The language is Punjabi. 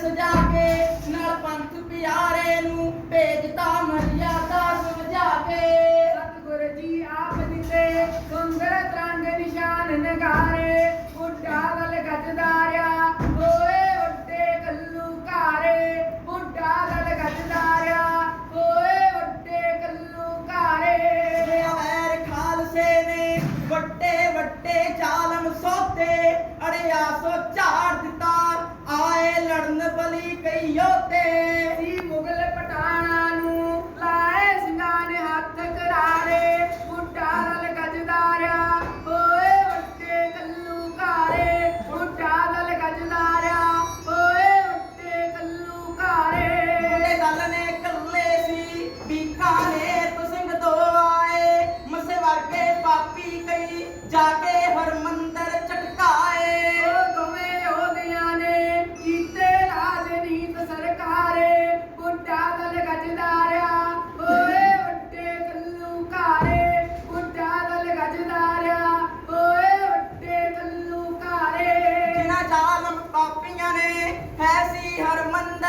ਸਜਾ ਕੇ ਨਾਲ ਪੰਥ ਪਿਆਰੇ ਨੂੰ ਭੇਜਦਾ ਮੈਂ। वाली कई योते। श्री मुगल पठाना। ਪੀਆਂ ਨੇ ਐਸੀ ਹਰਮਨ